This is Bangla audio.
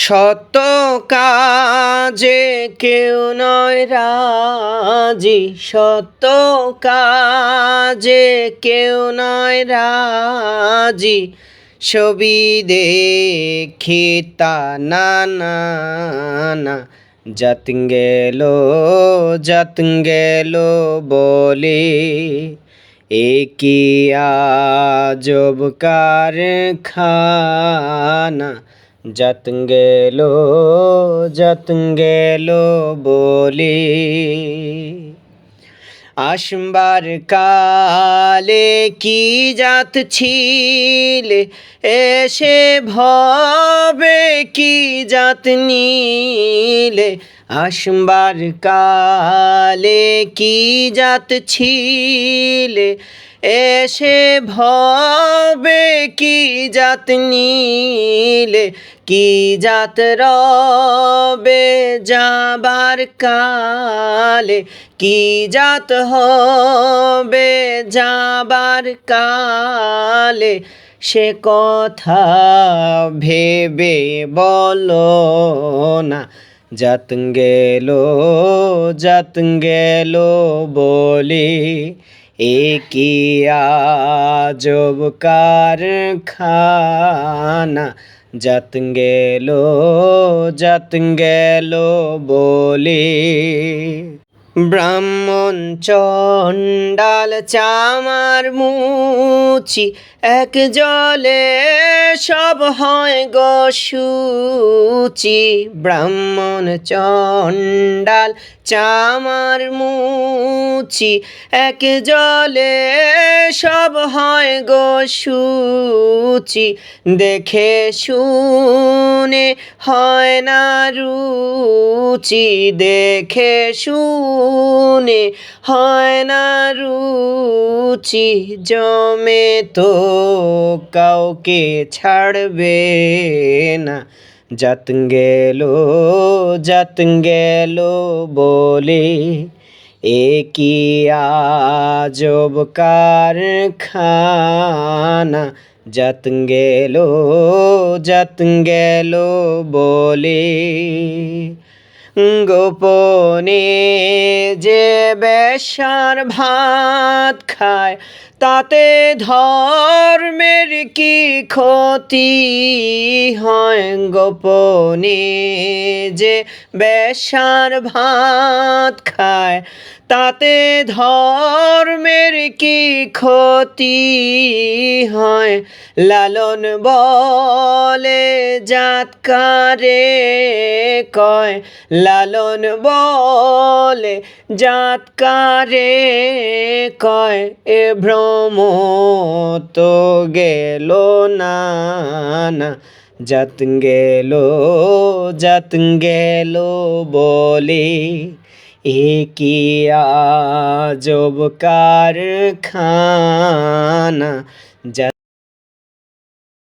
সত্য কাজে কেউ নয় রাজি। সত্য কাজে কেউ নয় রাজি। ছবি দেখি তা না না না। যত গেল যত গেল বলে একই আজব কারখানা? যত গেল যত গেল বলে আসবার কালে কি জাত ছিলে এসে ভবে কি জাত নিলে আসবার কালে কি জাত ছিলে এসে ভবে কি জাত নিলে কি জাত রবে যাবার কালে? কি জাত হবে যাবার কালে? সে কথা ভেবে বলো না। যত গেল যত গেল বলে। একই আজব কারখানা। যত গেল যত গেল বলে। ব্রাহ্মণ চণ্ডাল চামার মুচি, এক জলে সব হয় গসুচি ব্রাহ্মণ চণ্ডাল চামার মুচি এক জলে সব হয় গসুচি দেখে শুনে হয় না রুচি। দেখে শুনে হয় না রুচি। জমে তো কাউকে ছাড়বে না। যত গেল যত গেল বলে একই আজব কারখানা যত গেল যত গেল বলে। গোপনে যে বেশার ভাত খায়, তাতে ধর্মের কি ক্ষতি হয়? গোপনে যে বেশার ভাত খায়, তাতে ধর্মের কি ক্ষতি হয়? লালন বলে জাতকারে কয় লালন বলে জাতকারে কয়, এ ভ্রম তো গেল না না গেল যত গেল বলে একই আজব কারখানা